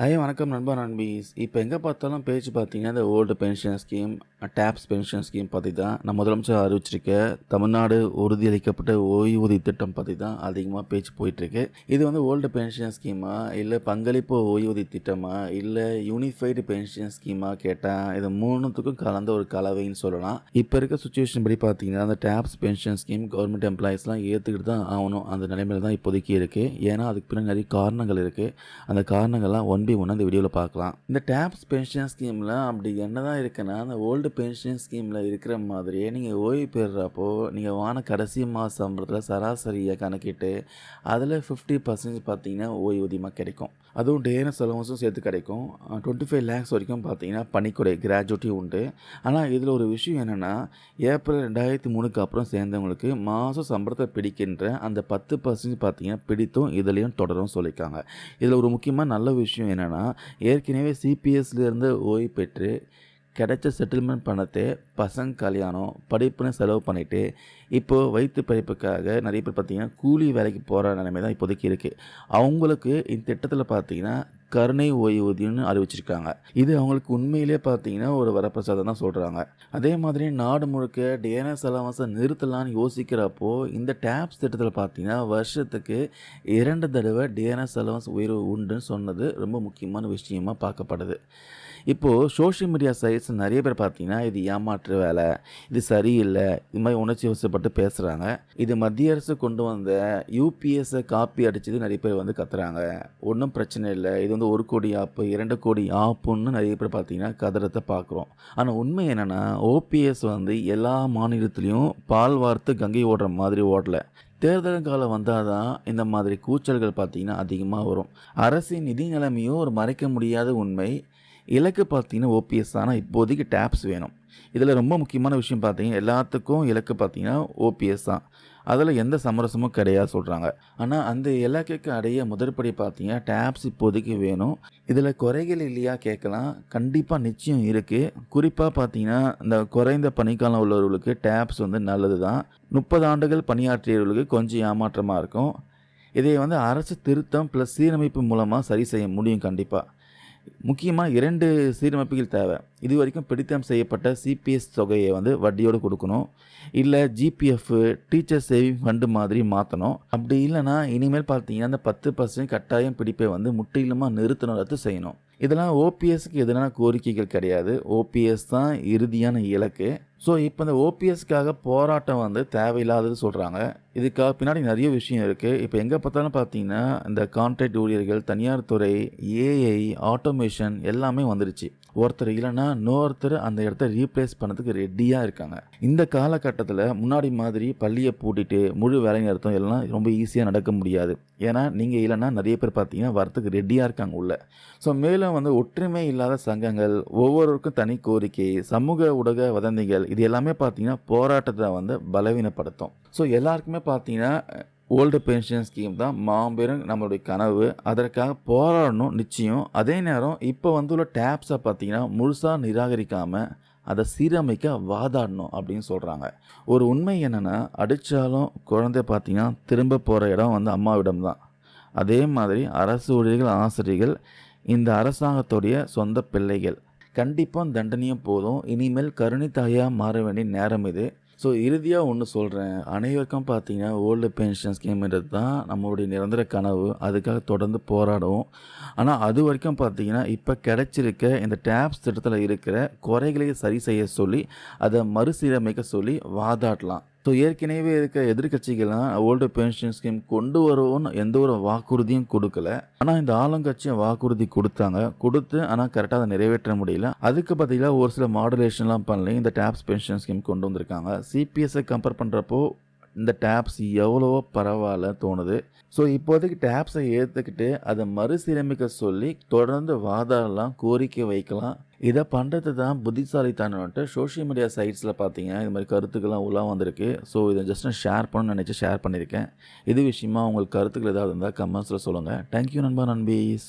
Hi வணக்கம் நண்பா நண்பீஸ் இப்போ எங்கே பார்த்தாலும் பேச்சு பார்த்தீங்கன்னா இந்த old pension scheme TAPS pension scheme பற்றி தான் நம்ம முதலமைச்சர் அறிவிச்சிருக்க தமிழ்நாடு உறுதியளிக்கப்பட்ட ஓய்வூதிய திட்டம் பற்றி தான் அதிகமாக பேச்சு போயிட்டுருக்கு. இது வந்து ஓல்டு பென்ஷன் ஸ்கீமா? இல்லை பங்களிப்பு ஓய்வூதிய திட்டமா? இல்லை யூனிஃபைடு பென்ஷன் ஸ்கீமா கேட்டால் இது மூணுத்துக்கும் கலந்த ஒரு கலவைன்னு சொல்லலாம். இப்போ இருக்க சுச்சுவேஷன் படி பார்த்தீங்கன்னா அந்த டேப்ஸ் பென்ஷன் ஸ்கீம் கவர்மெண்ட் எம்ப்ளாயிஸ்லாம் ஏற்றுக்கிட்டு தான் ஆகணும். அந்த நிலைமையில தான் இப்போதைக்கு இருக்குது ஏன்னா அதுக்கு பின்னாடி நிறைய காரணங்கள் இருக்குது அந்த காரணங்கள்லாம் ஒன் பை ஒன் அந்த வீடியோவில் பார்க்கலாம் இந்த டேப்ஸ் பென்ஷன் ஸ்கீமில் அப்படி என்ன தான் இருக்குன்னா அந்த ஓல்டு பென்ஷன் ஸ்கீமில் இருக்கிற மாதிரியே நீங்கள் ஓய்வு பெறுறப்போ நீங்கள் வான கடைசி மாத சம்பளத்தில் சராசரியை கணக்கிட்டு அதில் ஃபிஃப்டி பர்சன்டேஜ் பார்த்தீங்கன்னா ஓய்வூதியமாக கிடைக்கும். அதுவும் டேன செலவன்ஸும் சேர்த்து கிடைக்கும். டுவெண்ட்டி ஃபைவ் லேக்ஸ் வரைக்கும் பார்த்தீங்கன்னா பணிக்குறை கிராஜுவிட்டி உண்டு. ஆனால் இதில் ஒரு விஷயம் என்னென்னா ஏப்ரல் ரெண்டாயிரத்தி மூணுக்கு அப்புறம் சேர்ந்தவங்களுக்கு மாதம் சம்பளத்தை பிடிக்கின்ற அந்த பத்து பர்சன்ட் பார்த்தீங்கன்னா பிடித்தும் இதுலேயும் தொடரும் சொல்லியிருக்காங்க. இதில் ஒரு முக்கியமாக நல்ல விஷயம் என்னென்னா ஏற்கனவே சிபிஎஸ்லேருந்து ஓய்வு பெற்று கிடைச்ச செட்டில்மெண்ட் பணத்தை பசங்க கல்யாணம் படிப்புன்னு செலவு பண்ணிவிட்டு இப்போது வயிற்று படிப்புக்காக நிறைய பேர் பார்த்திங்கன்னா கூலி வேலைக்கு போகிற நிலைமை தான் இப்போதைக்கு இருக்குது அவங்களுக்கு இந்த திட்டத்தில் பார்த்தீங்கன்னா கருணை ஓய்வூதியம்னு அறிவிச்சிருக்காங்க. இது அவங்களுக்கு உண்மையிலே பார்த்தீங்கன்னா ஒரு வரப்பிரசாதம் தான் சொல்கிறாங்க அதே மாதிரி நாடு முழுக்க டிஎன்எஸ் அலவன்ஸை நிறுத்தலான்னு யோசிக்கிறப்போ இந்த டேப்ஸ் திட்டத்தில் பார்த்தீங்கன்னா வருஷத்துக்கு இரண்டு தடவை டிஎன்எஸ் அலவன்ஸ் உயர்வு உண்டுன்னு சொன்னது ரொம்ப முக்கியமான விஷயமாக பார்க்கப்படுது. இப்போது சோஷியல் மீடியா சைட்ஸ் நிறைய பேர் பார்த்தீங்கன்னா இது ஏமாற்று வேலை இது சரியில்லை இது மாதிரி உணர்ச்சி வசப்பட்டு பேசுகிறாங்க இது மத்திய அரசு கொண்டு வந்த யூபிஎஸ்ஸை காப்பி அடிச்சது நிறைய பேர் வந்து கத்துறாங்க. ஒன்றும் பிரச்சனை இல்லை இது வந்து ஒரு கோடி ஆப்பு இரண்டு கோடி ஆப்புன்னு நிறைய பேர் பார்த்தீங்கன்னா கதறத்தை பார்க்குறோம். ஆனால் உண்மை என்னென்னா ஓபிஎஸ் வந்து எல்லா மாநிலத்துலேயும் பால் வார்த்து கங்கை ஓடுற மாதிரி ஓடலை. தேர்தல் காலம் வந்தால் தான் இந்த மாதிரி கூச்சல்கள் பார்த்திங்கன்னா அதிகமாக வரும். அரசின் நிதி நிலைமையும் ஒரு மறைக்க முடியாத உண்மை. இலக்கு பார்த்தீங்கன்னா ஓபிஎஸ் ஆனால் இப்போதைக்கு டேப்ஸ் வேணும். இதில் ரொம்ப முக்கியமான விஷயம் பார்த்தீங்கன்னா எல்லாத்துக்கும் இலக்கு பார்த்தீங்கன்னா ஓபிஎஸ் தான். அதில் எந்த சமரசமும் கிடையாது சொல்கிறாங்க ஆனால் அந்த இலக்குக்கு அடைய முதற்படி பார்த்தீங்கன்னா டேப்ஸ் இப்போதைக்கு வேணும். இதில் குறைகள் இல்லையா கேட்கலாம். கண்டிப்பாக நிச்சயம் இருக்குது. குறிப்பாக பார்த்தீங்கன்னா இந்த குறைந்த பணிக்காலம் உள்ளவர்களுக்கு டேப்ஸ் வந்து நல்லது தான். முப்பது ஆண்டுகள் பணியாற்றியவர்களுக்கு கொஞ்சம் ஏமாற்றமாக இருக்கும். இதை வந்து அரசு திருத்தம் ப்ளஸ் சீரமைப்பு மூலமாக சரி செய்ய முடியும் கண்டிப்பாக. முக்கியமாக இரண்டு சீரமைப்புகள் தேவை. இது வரைக்கும் பிடித்தம் செய்யப்பட்ட சிபிஎஸ் தொகையை வந்து வட்டியோடு கொடுக்கணும். இல்லை ஜிபிஎஃப் டீச்சர் சேவிங் ஃபண்டு மாதிரி மாற்றணும் அப்படி இல்லைனா இனிமேல் பார்த்தீங்கன்னா அந்த பத்து பர்சன்ட் கட்டாயம் பிடிப்பை வந்து முற்றிலுமாக நிறுத்தணும் ரத்து செய்யணும். இதெல்லாம் ஓபிஎஸ்க்கு எதிரான கோரிக்கைகள் கிடையாது. ஓபிஎஸ் தான் இறுதியான இலக்கு. ஸோ இப்போ இந்த ஓபிஎஸ்க்காக போராட்டம் வந்து தேவையில்லாதது சொல்கிறாங்க இதுக்காக பின்னாடி நிறைய விஷயம் இருக்குது இப்போ எங்கே பார்த்தாலும் பார்த்தீங்கன்னா இந்த கான்ட்ராக்ட் ஊழியர்கள் தனியார் துறை ஏஐ ஆட்டோமேஷன் எல்லாமே வந்துருச்சு. ஒருத்தர் இல்லைன்னா இன்னொருத்தர் அந்த இடத்த ரீப்ளேஸ் பண்ணதுக்கு ரெடியாக இருக்காங்க. இந்த காலகட்டத்தில் முன்னாடி மாதிரி பள்ளியை பூட்டிட்டு முழு வேலை நிறுத்தம் எல்லாம் ரொம்ப ஈஸியாக நடக்க முடியாது. ஏன்னா நீங்கள் இல்லைன்னா நிறைய பேர் பார்த்தீங்கன்னா வரத்துக்கு ரெடியாக இருக்காங்க உள்ள. ஸோ மேலும் வந்து ஒற்றுமை இல்லாத சங்கங்கள் ஒவ்வொருவருக்கும் தனி கோரிக்கை சமூக ஊடக வதந்திகள் இது எல்லாமே பார்த்தீங்கன்னா போராட்டத்தை வந்து பலவீனப்படுத்தும். ஸோ எல்லாருக்குமே பார்த்தீங்கன்னா ஓல்டு பென்ஷன் ஸ்கீம் தான் மாபெரும் நம்மளுடைய கனவு. அதற்காக போராடணும் நிச்சயம். அதே நேரம் இப்போ வந்துள்ள டேப்ஸை பார்த்தீங்கன்னா முழுசாக நிராகரிக்காமல் அதை சீரமைக்க வாதாடணும் அப்படின்னு சொல்கிறாங்க ஒரு உண்மை என்னென்னா அடித்தாலும் குழந்தை பார்த்திங்கன்னா திரும்ப போகிற இடம் வந்து அம்மாவிடம் தான். அதே மாதிரி அரசு ஊழியர்கள் ஆசிரியர்கள் இந்த அரசாங்கத்துடைய சொந்த பிள்ளைகள். கண்டிப்பாக தண்டனையும் போதும். இனிமேல் கருணை தாயாக மாற வேண்டிய நேரம் இது. ஸோ இறுதியாக ஒன்று சொல்கிறேன் அனைவருக்கும் பார்த்தீங்கன்னா ஓல்டு பென்ஷன் ஸ்கீம்ன்றது தான் நம்மளுடைய நிரந்தர கனவு. அதுக்காக தொடர்ந்து போராடுவோம். ஆனால் அது வரைக்கும் பார்த்தீங்கன்னா இப்போ கிடச்சிருக்க இந்த டேப்ஸ் திட்டத்தில் இருக்கிற குறைகளை சரி செய்ய சொல்லி அதை மறுசீரமைக்க சொல்லி வாதாடலாம். ஸோ ஏற்கனவே இருக்க எதிர்கட்சிகள்லாம் ஓல்டு பென்ஷன் ஸ்கீம் கொண்டு வருவோம்னு எந்த ஒரு வாக்குறுதியும் கொடுக்கல. ஆனால் இந்த ஆளுங்கட்சியும் வாக்குறுதி கொடுத்தாங்க. கொடுத்து ஆனால் கரெக்டாக அதை நிறைவேற்ற முடியல. அதுக்கு பார்த்தீங்கன்னா ஒரு சில மாடுலேஷன்லாம் பண்ணல இந்த டேப்ஸ் பென்ஷன் ஸ்கீம் கொண்டு வந்திருக்காங்க. சிபிஎஸ்ஸை கம்பேர் பண்ணுறப்போ இந்த டேப்ஸ் எவ்வளவோ பரவாயில்ல தோணுது. ஸோ இப்போதைக்கு டேப்ஸை ஏற்றுக்கிட்டு அதை மறுசீரமைக்க சொல்லி தொடர்ந்து வாதாடலாம் கோரிக்கை வைக்கலாம். இதை பண்ணுறது தான் புத்திசாலித்தனம்ட்டு சோஷியல் மீடியா சைட்ஸில் பார்த்தீங்க இது மாதிரி கருத்துக்கள்லாம் உலா வந்திருக்கு. ஸோ இதை ஜஸ்ட் நான் ஷேர் பண்ணணும்னு நினச்சி ஷேர் பண்ணியிருக்கேன். இது விஷயமா உங்களுக்கு கருத்துக்கள் ஏதாவது இருந்தால் கமெண்ட்ஸில் சொல்லுங்கள் தேங்க்யூ நண்பா நண்பீஸ்.